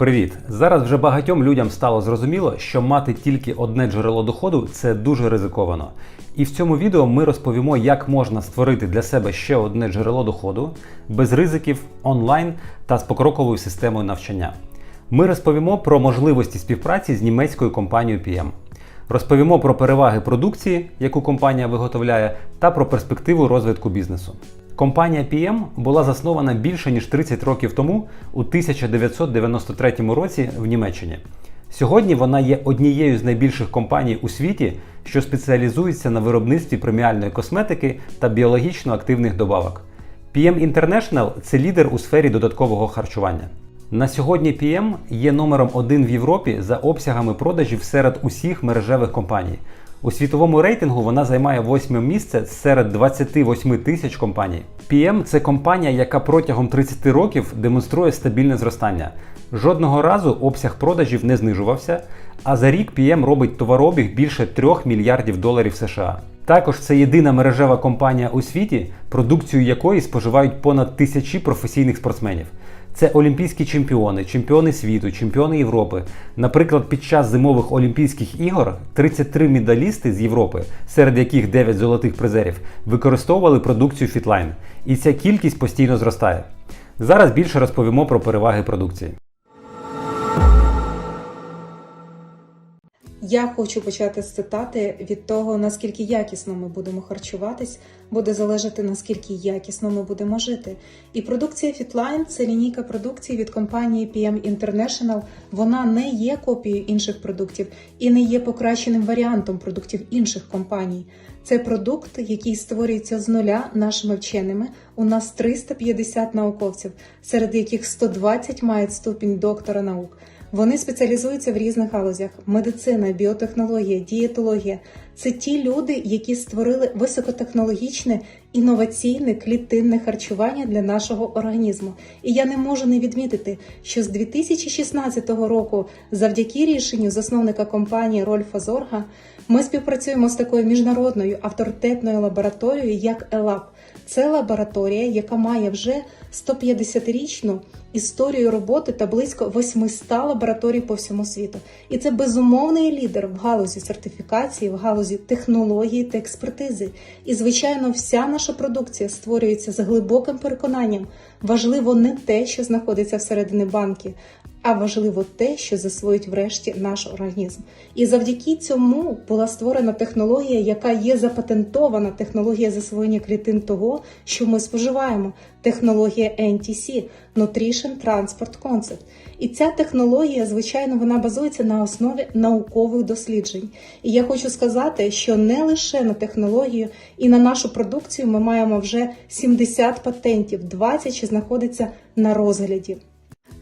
Привіт! Зараз вже багатьом людям стало зрозуміло, що мати тільки одне джерело доходу це дуже ризиковано. І в цьому відео ми розповімо, як можна створити для себе ще одне джерело доходу без ризиків онлайн та з покроковою системою навчання. Ми розповімо про можливості співпраці з німецькою компанією PM. Розповімо про переваги продукції, яку компанія виготовляє, та про перспективу розвитку бізнесу. Компанія PM була заснована більше ніж 30 років тому у 1993 році в Німеччині. Сьогодні вона є однією з найбільших компаній у світі, що спеціалізується на виробництві преміальної косметики та біологічно активних добавок. PM International – це лідер у сфері додаткового харчування. На сьогодні PM є номером один в Європі за обсягами продажів серед усіх мережевих компаній. У світовому рейтингу вона займає восьме місце серед 28 тисяч компаній. PM – це компанія, яка протягом 30 років демонструє стабільне зростання. Жодного разу обсяг продажів не знижувався, а за рік PM робить товарообіг більше 3 мільярдів доларів США. Також це єдина мережева компанія у світі, продукцію якої споживають понад тисячі професійних спортсменів. Це олімпійські чемпіони, чемпіони світу, чемпіони Європи. Наприклад, під час зимових Олімпійських ігор 33 медалісти з Європи, серед яких 9 золотих призерів, використовували продукцію Fitline. І ця кількість постійно зростає. Зараз більше розповімо про переваги продукції. Я хочу почати з цитати від того, наскільки якісно ми будемо харчуватись, буде залежати наскільки якісно ми будемо жити. І продукція Fitline – це лінійка продукції від компанії PM International. Вона не є копією інших продуктів і не є покращеним варіантом продуктів інших компаній. Це продукт, який створюється з нуля нашими вченими. У нас 350 науковців, серед яких 120 мають ступінь доктора наук. Вони спеціалізуються в різних галузях: медицина, біотехнологія, дієтологія. Це ті люди, які створили високотехнологічне інноваційне клітинне харчування для нашого організму. І я не можу не відмітити, що з 2016 року, завдяки рішенню засновника компанії Рольфа Зорга, ми співпрацюємо з такою міжнародною авторитетною лабораторією, як ЕЛАП. Це лабораторія, яка має вже 150-річну історію роботи та близько 800 лабораторій по всьому світу. І це безумовний лідер в галузі сертифікації, в галузі технології та експертизи. І, звичайно, вся наша продукція створюється з глибоким переконанням. Важливо не те, що знаходиться всередині банки, а важливо те, що засвоїть врешті наш організм. І завдяки цьому була створена технологія, яка є запатентована технологія засвоєння клітин того, що ми споживаємо. Технологія NTC – Nutrition Transport Concept. І ця технологія, звичайно, вона базується на основі наукових досліджень. І я хочу сказати, що не лише на технологію і на нашу продукцію ми маємо вже 70 патентів, 20 ще знаходиться на розгляді.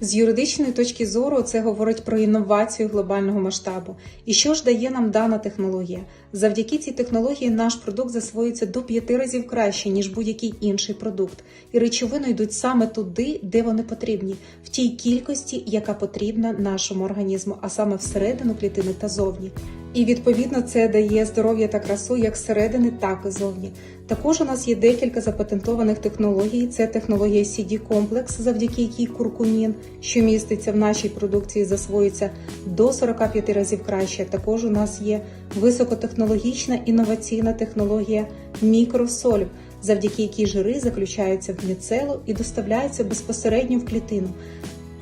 З юридичної точки зору це говорить про інновацію глобального масштабу. І що ж дає нам дана технологія? Завдяки цій технології наш продукт засвоюється до п'яти разів краще, ніж будь-який інший продукт. І речовини йдуть саме туди, де вони потрібні, в тій кількості, яка потрібна нашому організму, а саме всередину клітини та зовні. І відповідно це дає здоров'я та красу як зсередини, так і зовні. Також у нас є декілька запатентованих технологій. Це технологія cd комплекс завдяки якій куркумін, що міститься в нашій продукції, засвоюється до 45 разів краще. Також у нас є високотехнологічна інноваційна технологія мікросоль, завдяки якій жири заключаються в міцелу і доставляються безпосередньо в клітину.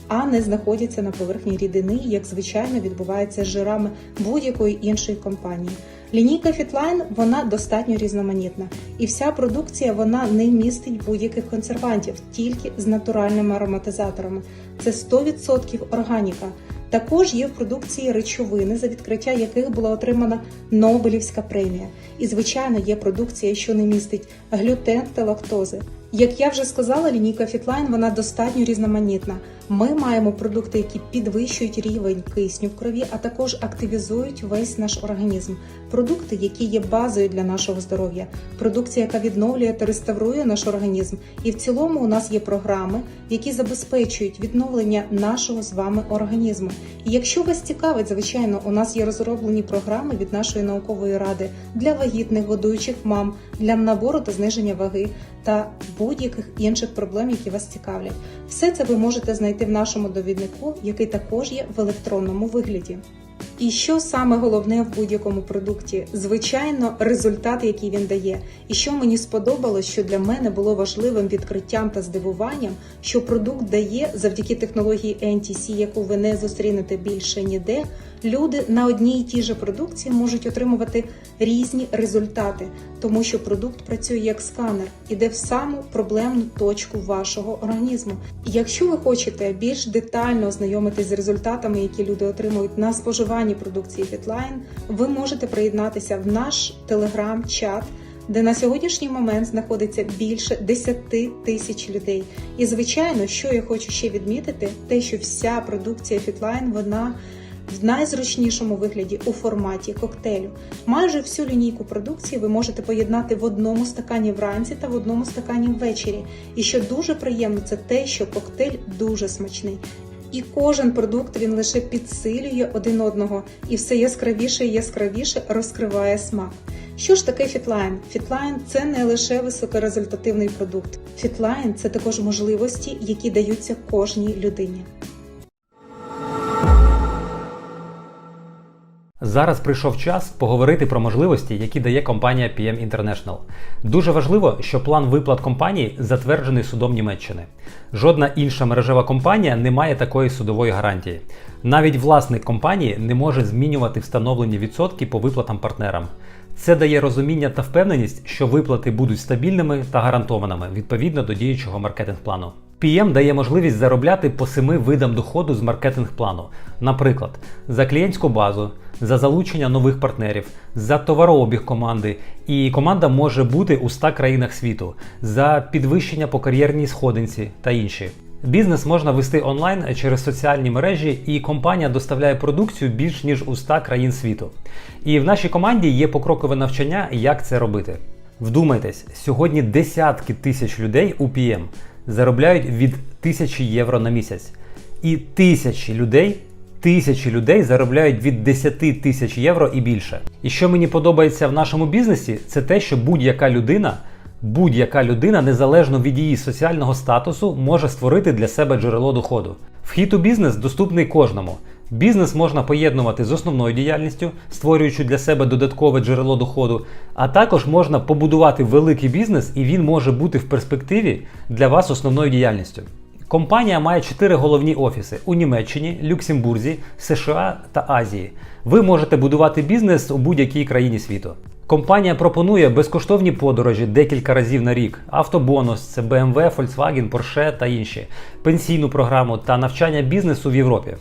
А не знаходяться на поверхні рідини, як звичайно відбувається з жирами будь-якої іншої компанії. Лінійка Fitline, вона достатньо різноманітна, і вся продукція вона не містить будь-яких консервантів, тільки з натуральними ароматизаторами. Це 100% органіка. Також є в продукції речовини, за відкриття яких була отримана Нобелівська премія. І, звичайно, є продукція, що не містить глютен та лактози. Як я вже сказала, лінійка Fitline вона достатньо різноманітна. Ми маємо продукти, які підвищують рівень кисню в крові, а також активізують весь наш організм. Продукти, які є базою для нашого здоров'я, продукція, яка відновлює та реставрує наш організм. І в цілому у нас є програми, які забезпечують відновлення нашого з вами організму. І якщо вас цікавить, звичайно, у нас є розроблені програми від нашої наукової ради для вагітних годуючих мам, для набору та зниження ваги та будь-яких інших проблем, які вас цікавлять. Все це ви можете знайти в нашому довіднику, який також є в електронному вигляді. І що саме головне в будь-якому продукті? Звичайно, результат, який він дає. І що мені сподобалось, що для мене було важливим відкриттям та здивуванням, що продукт дає завдяки технології NTC, яку ви не зустрінете більше ніде. Люди на одній і тій же продукції можуть отримувати різні результати, тому що продукт працює як сканер, іде в саму проблемну точку вашого організму. Якщо ви хочете більш детально ознайомитись з результатами, які люди отримують на споживанні продукції Fitline, ви можете приєднатися в наш телеграм-чат. Де на сьогоднішній момент знаходиться більше 10 тисяч людей. І звичайно, що я хочу ще відмітити, те, що вся продукція Fitline, вона в найзручнішому вигляді у форматі коктейлю. Майже всю лінійку продукції ви можете поєднати в одному стакані вранці та в одному стакані ввечері. І що дуже приємно, це те, що коктейль дуже смачний. І кожен продукт він лише підсилює один одного і все яскравіше і яскравіше розкриває смак. Що ж таке фітлайн? Фітлайн це не лише високорезультативний продукт. Фітлайн це також можливості, які даються кожній людині. Зараз прийшов час поговорити про можливості, які дає компанія PM International. Дуже важливо, що план виплат компанії затверджений судом Німеччини. Жодна інша мережева компанія не має такої судової гарантії. Навіть власник компанії не може змінювати встановлені відсотки по виплатам партнерам. Це дає розуміння та впевненість, що виплати будуть стабільними та гарантованими відповідно до діючого маркетинг-плану. PM дає можливість заробляти по семи видам доходу з маркетинг-плану, наприклад, за клієнтську базу, за залучення нових партнерів, за товарообіг команди, і команда може бути у 100 країнах світу, за підвищення по кар'єрній сходинці та інші. Бізнес можна вести онлайн через соціальні мережі, і компанія доставляє продукцію більш ніж у 100 країн світу. І в нашій команді є покрокове навчання, як це робити. Вдумайтесь, сьогодні десятки тисяч людей у PM заробляють від тисячі євро на місяць. І тисячі людей, тисячі людей заробляють від 10 тисяч євро і більше. І що мені подобається в нашому бізнесі, це те, що будь-яка людина, будь-яка людина, незалежно від її соціального статусу, може створити для себе джерело доходу. Вхід у бізнес доступний кожному. Бізнес можна поєднувати з основною діяльністю, створюючи для себе додаткове джерело доходу, а також можна побудувати великий бізнес, і він може бути в перспективі для вас основною діяльністю. Компанія має чотири головні офіси у Німеччині, Люксембурзі, США та Азії. Ви можете будувати бізнес у будь-якій країні світу. Компанія пропонує безкоштовні подорожі декілька разів на рік, автобонус, це BMW, Volkswagen, Porsche та інші, пенсійну програму та навчання бізнесу в Європі.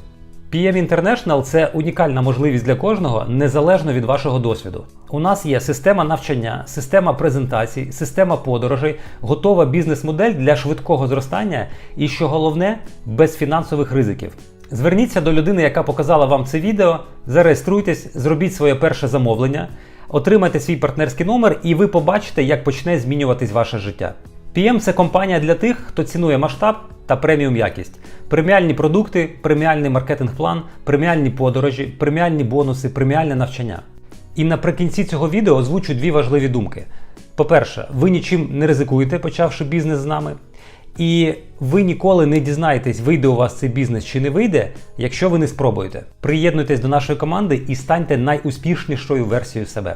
PM International – це унікальна можливість для кожного незалежно від вашого досвіду. У нас є система навчання, система презентацій, система подорожей, готова бізнес-модель для швидкого зростання і, що головне, без фінансових ризиків. Зверніться до людини, яка показала вам це відео, зареєструйтесь, зробіть своє перше замовлення, отримайте свій партнерський номер, і ви побачите, як почне змінюватись ваше життя. PM – це компанія для тих, хто цінує масштаб та преміум якість, преміальні продукти, преміальний маркетинг-план, преміальні подорожі, преміальні бонуси, преміальне навчання. І наприкінці цього відео озвучу дві важливі думки. По-перше, ви нічим не ризикуєте, почавши бізнес з нами. І ви ніколи не дізнаєтесь, вийде у вас цей бізнес чи не вийде, якщо ви не спробуєте. Приєднуйтесь до нашої команди і станьте найуспішнішою версією себе.